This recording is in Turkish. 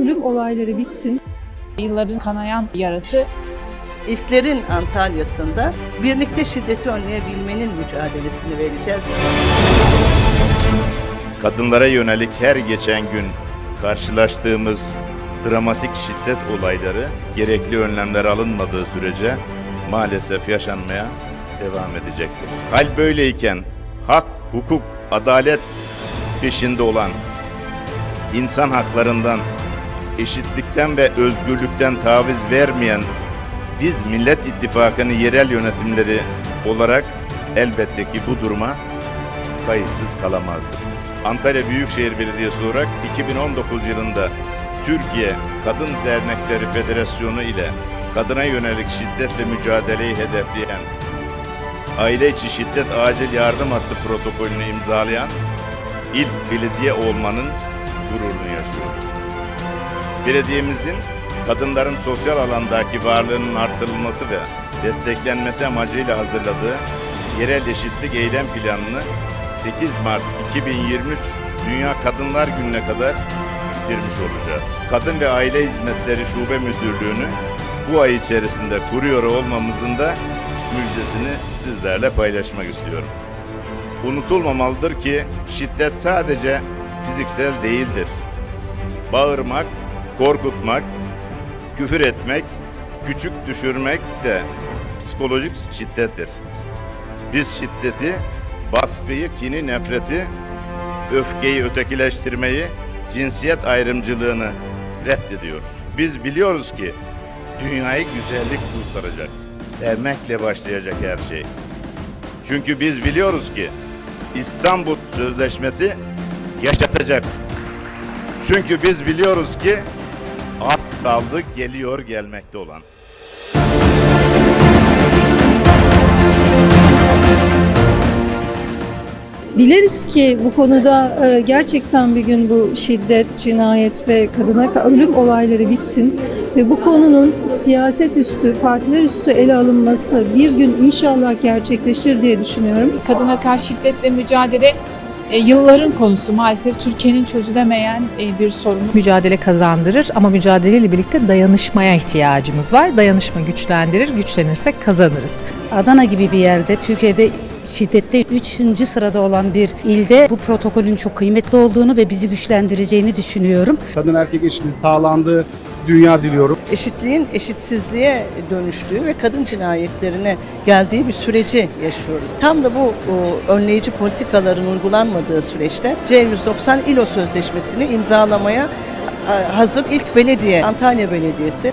ölüm olayları bitsin. Yılların kanayan yarası İlklerin Antalya'sında birlikte şiddeti önleyebilmenin mücadelesini vereceğiz. Kadınlara yönelik her geçen gün karşılaştığımız dramatik şiddet olayları gerekli önlemler alınmadığı sürece maalesef yaşanmaya devam edecektir. Hal böyleyken hak, hukuk, adalet peşinde olan insan haklarından, eşitlikten ve özgürlükten taviz vermeyen biz Millet İttifakı'nın yerel yönetimleri olarak elbette ki bu duruma kayıtsız kalamazdık. Antalya Büyükşehir Belediyesi olarak 2019 yılında Türkiye Kadın Dernekleri Federasyonu ile kadına yönelik şiddetle mücadeleyi hedefleyen Aile içi şiddet acil yardım hattı protokolünü imzalayan ilk belediye olmanın gururunu yaşıyoruz. Belediyemizin kadınların sosyal alandaki varlığının arttırılması ve desteklenmesi amacıyla hazırladığı yerel eşitlik eylem planını 8 Mart 2023 Dünya Kadınlar Günü'ne kadar bitirmiş olacağız. Kadın ve Aile Hizmetleri Şube Müdürlüğü'nü bu ay içerisinde kuruyor olmamızın da müjdesini sizlerle paylaşmak istiyorum. Unutulmamalıdır ki şiddet sadece fiziksel değildir. Bağırmak, korkutmak, küfür etmek, küçük düşürmek de psikolojik şiddettir. Biz şiddeti, baskıyı, kini, nefreti, öfkeyi, ötekileştirmeyi, cinsiyet ayrımcılığını reddediyoruz. Biz biliyoruz ki dünyayı güzellik kurtaracak. Sevmekle başlayacak her şey. Çünkü biz biliyoruz ki İstanbul Sözleşmesi yaşatacak. Çünkü biz biliyoruz ki az kaldı geliyor gelmekte olan. Dileriz ki bu konuda e, gerçekten bir gün bu şiddet, cinayet ve kadına ölüm olayları bitsin ve bu konunun siyaset üstü, partiler üstü ele alınması bir gün inşallah gerçekleşir diye düşünüyorum. kadına karşı şiddetle mücadele e, yılların konusu maalesef Türkiye'nin çözülemeyen e, bir sorunu. mücadele kazandırır ama mücadeleyle birlikte dayanışmaya ihtiyacımız var. Dayanışma güçlendirir, güçlenirsek kazanırız. Adana gibi bir yerde Türkiye'de şiddette 3. sırada olan bir ilde bu protokolün çok kıymetli olduğunu ve bizi güçlendireceğini düşünüyorum. kadın erkek eşitliği sağlandığı dünya diliyorum. Eşitliğin eşitsizliğe dönüştüğü ve kadın cinayetlerine geldiği bir süreci yaşıyoruz. Tam da bu o, önleyici politikaların uygulanmadığı süreçte C190 İLO Sözleşmesi'ni imzalamaya hazır ilk belediye Antalya Belediyesi.